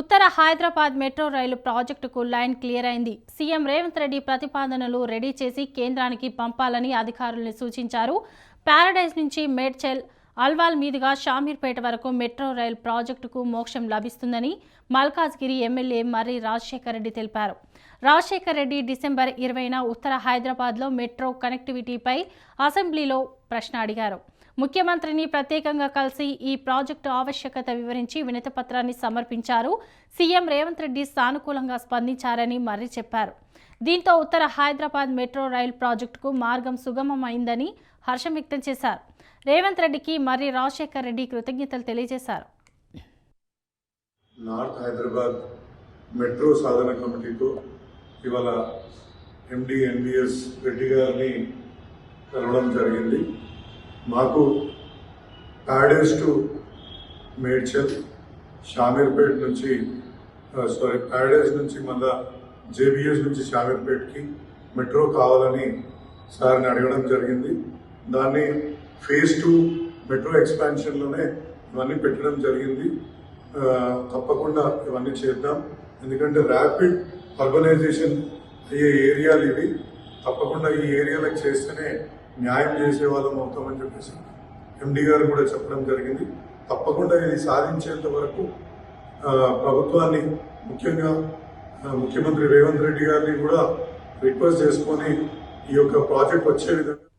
ఉత్తర Hyderabad metro rail ప్రాజెక్టుకు line clear అయింది. CM Revanth Reddy ప్రతిపాదనలు రెడీ చేసి కేంద్రానికి పంపాలని అధికారులను సూచించారు. ప్యారడైజ్ నుంచి మేడ్చెల్ అల్వాల్ మీదుగా షామీర్పేట వరకు మెట్రో రైల్ ప్రాజెక్టుకు మోక్షం లభిస్తుందని మల్కాజ్గిరి ఎమ్మెల్యే మర్రి రాజశేఖర రెడ్డి తెలిపారు. రాజశేఖర్ రెడ్డి డిసెంబర్ ఇరవైన ఉత్తర హైదరాబాద్లో మెట్రో కనెక్టివిటీపై అసెంబ్లీలో ప్రశ్న అడిగారు. ముఖ్యమంత్రిని ప్రత్యేకంగా కలిసి ఈ ప్రాజెక్టు ఆవశ్యకత వివరించి వినతిపత్రాన్ని సమర్పించారు. సీఎం రేవంత్ రెడ్డి సానుకూలంగా స్పందించారని మర్రి చెప్పారు. దీంతో ఉత్తర హైదరాబాద్ మెట్రో రైల్ ప్రాజెక్టుకు మార్గం సుగమమైందని హర్షం వ్యక్తం చేశారు. రేవంత్ రెడ్డికి మర్రి రాజశేఖర్ రెడ్డి కృతజ్ఞతలు తెలియజేశారు. నార్త్ హైదరాబాద్ మెట్రో సాధన కమిటీతో ఇవాళ ఎండి ఎన్బిఎస్ రెడ్డి గారిని కలవడం జరిగింది. మాకు ప్యాడేస్ టు మేడ్చల్ షామీర్పేట్ నుంచి సారీ ప్యాడేస్ నుంచి మళ్ళా జేబిఎస్ నుంచి షామీర్పేట్కి మెట్రో కావాలని సార్ని అడగడం జరిగింది. దాన్ని ఫేజ్ టూ మెట్రో ఎక్స్పాన్షన్లోనే ఇవన్నీ పెట్టడం జరిగింది. తప్పకుండా ఇవన్నీ చేద్దాం. ఎందుకంటే ర్యాపిడ్ అర్బనైజేషన్ అయ్యే ఏరియాలు ఇవి. తప్పకుండా ఈ ఏరియాలకు చేస్తేనే న్యాయం చేసే వాళ్ళం అవుతామని చెప్పేసి ఎండి గారు కూడా చెప్పడం జరిగింది. తప్పకుండా ఇది సాధించేంత వరకు ప్రభుత్వాన్ని ముఖ్యంగా ముఖ్యమంత్రి రేవంత్ రెడ్డి గారిని కూడా రిక్వెస్ట్ చేసుకొని ఈ యొక్క ప్రాజెక్ట్ వచ్చే విధంగా